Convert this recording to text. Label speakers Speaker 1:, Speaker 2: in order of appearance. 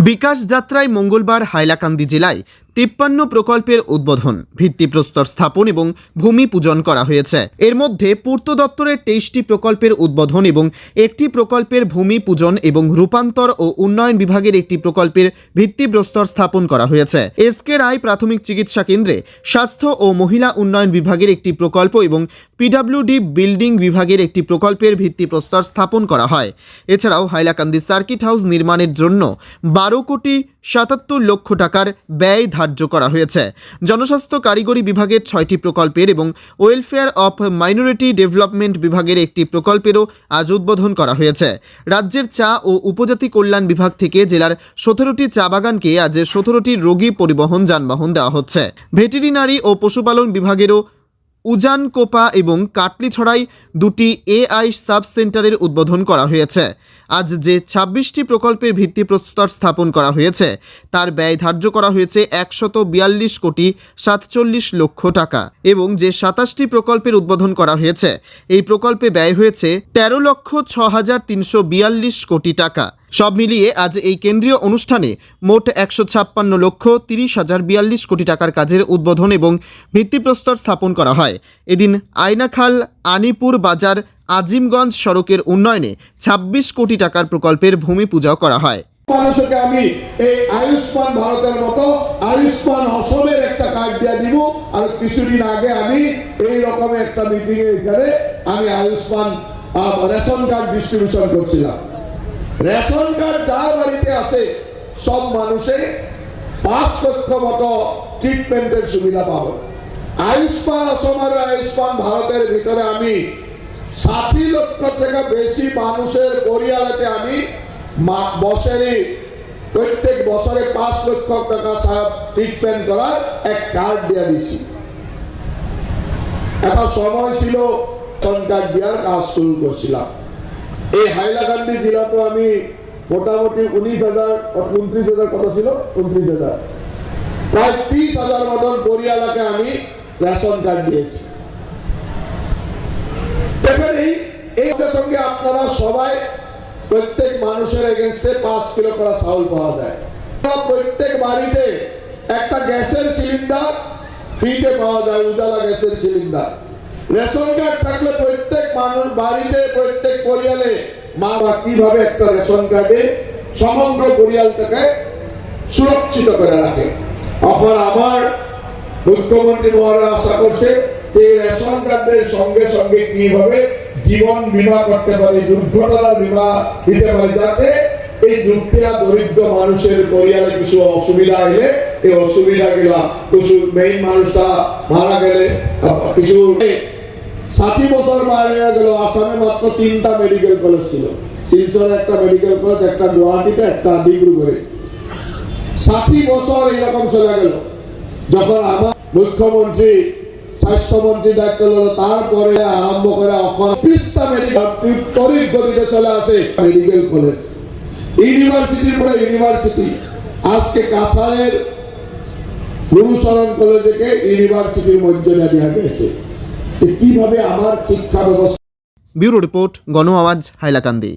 Speaker 1: বিকাশ যাত্রায় মঙ্গলবার হাইলাকান্দি জেলায় তিপ্পান্ন প্রকল্পের উদ্বোধন, ভিত্তিপ্রস্তর স্থাপন এবং ভূমি পূজন করা হয়েছে। এর মধ্যে পূর্ত দপ্তরের তেইশটি প্রকল্পের উদ্বোধন এবং একটি প্রকল্পের ভূমি পূজন এবং রূপান্তর ও উন্নয়ন বিভাগের একটি প্রকল্পের ভিত্তিপ্রস্তর স্থাপন করা হয়েছে। এসকে রায় প্রাথমিক চিকিৎসা কেন্দ্রে স্বাস্থ্য ও মহিলা উন্নয়ন বিভাগের একটি প্রকল্প এবং পিডব্লিউডি বিল্ডিং বিভাগের একটি প্রকল্পের ভিত্তিপ্রস্তর স্থাপন করা হয়। এছাড়াও হাইলাকান্দি সার্কিট হাউস নির্মাণের জন্য বারো কোটি সাতাত্তর লক্ষ টাকার ব্যয় ধার্য করা হয়েছে। জনস্বাস্থ্য কারিগরি বিভাগের ছয়টি প্রকল্পের এবং ওয়েলফেয়ার অফ মাইনরিটি ডেভেলপমেন্ট বিভাগের একটি প্রকল্পেরও আজ উদ্বোধন করা হয়েছে। রাজ্যের চা ও উপজাতি কল্যাণ বিভাগ থেকে জেলার সতেরোটি চা বাগানকে আজ সতেরোটি রোগী পরিবহন যানবাহন দেওয়া হচ্ছে। ভেটেরিনারি ও পশুপালন বিভাগেরও উজান কোপা এবং কাটলিছড়াই দুটি এআই সাব সেন্টারের উদ্বোধন করা হয়েছে। আজ যে ছাব্বিশটি প্রকল্পের ভিত্তিপ্রস্তর স্থাপন করা হয়েছে, তার ব্যয় ধার্য করা হয়েছে একশত বিয়াল্লিশ কোটি সাতচল্লিশ লক্ষ টাকা এবং যে সাতাশটি প্রকল্পের উদ্বোধন করা হয়েছে, এই প্রকল্পে ব্যয় হয়েছে তেরো লক্ষ ছ হাজার তিনশো বিয়াল্লিশ কোটি টাকা। সব মিলিয়ে আজ এই কেন্দ্রীয় অনুষ্ঠানে মোট একশো ছাপ্পান্ন লক্ষ তিরিশ হাজার বিয়াল্লিশ কোটি টাকার কাজের উদ্বোধন এবং ভিত্তিপ্রস্তর স্থাপন করা হয়। এদিন আয়নাখাল, আনিপুর বাজার, আজিমগঞ্জ সড়কের উন্নয়নে ২৬ কোটি টাকার প্রকল্পের ভূমি পূজাও করা হয়।
Speaker 2: মানুষকে আমি এই আয়ুষ্মান ভারতের মতো আয়ুষ্মান অসমের একটা কার্ড দিয়ে দিব আর কিছুদিন আগে আমি এই রকম একটা মিটিং এখানে আমি আয়ুষ্মান রেশন কার্ড ডিস্ট্রিবিউশন করছিলাম। রেশন কার্ড যার বাড়িতে আছে, সব মানুষে পাঁচ লক্ষ মতো ট্রিটমেন্টের সুবিধা পাবে। আয়ুষ্মান অসম আর আয়ুষ্মান ভারতের ভিতরে আমি ষাটি লক্ষ থেকে বেশি মানুষের পরিয়ালেতে আমি বছরে, প্রত্যেক বছরে পাঁচ লক্ষ টাকা ট্রিটমেন্ট করার এক কার্ড দিয়ে দিছি একটা সময় ছিল কার্ড দেওয়ার কাজ শুরু করছিলাম। এই হাইলাকান্দি জেলাতে আমি মোটামুটি উনিশ হাজার উনত্রিশ হাজার কত ছিল? উনত্রিশ হাজার। প্রায় ত্রিশ হাজার মতন পরিয়ালাকে আমি রেশন কার্ড দিয়েছি। এই সঙ্গে আপনারা সবাই প্রত্যেক মানুষের এগেনস্টে পাঁচ কিলো করে চাউল পাওয়া যায়। প্রত্যেক বাড়িতে একটা গ্যাসের সিলিন্ডার, ফ্রিতে পাওয়া যায়, উজালা গ্যাসের সিলিন্ডার। রেশন কার্ড থাকলে প্রত্যেক মানুষ বাড়িতে, প্রত্যেক পরিয়ালে মা বা কীভাবে একটা রেশন কার্ডে সমগ্র পরিয়ালটাকে সুরক্ষিত করে রাখে। আমার মুখ্যমন্ত্রী আশা করছে রেশন কার্ডের সঙ্গে সঙ্গে কীভাবে জীবন বীমা করতে পারি, দুর্ঘটনা বীমা দিতে পারি, যাতে এই দুঃখিয়া, দরিদ্র মানুষের পরিয়ালে কিছু অসুবিধা এলে এই অসুবিধা গুলা কিছু মেইন মানুষটা মারা গেলে কিছু ষাটি বছর মারা গেল, আসামে মাত্র তিনটা মেডিকেল কলেজ ছিল। শিলচরে একটা মেডিকেল কলেজ একটা গুয়াহাটিতে, একটা ডিব্রুগড়ে। ষাটি বছর এরকম চলে গেল। যখন আমার মুখ্যমন্ত্রী, স্বাস্থ্যমন্ত্রী দায়িত্ব নিল তারপরে আরম্ভ করে মেডিকেল চলে আসে মেডিকেল কলেজ ইউনিভার্সিটির পরে ইউনিভার্সিটি আজকে গুরুচরণ কলেজকে ইউনিভার্সিটির মর্যাদা দেওয়া কীভাবে আমার শিক্ষা ব্যবস্থা
Speaker 1: ব্যুরো রিপোর্ট গণ আওয়াজ হাইলাকান্দি।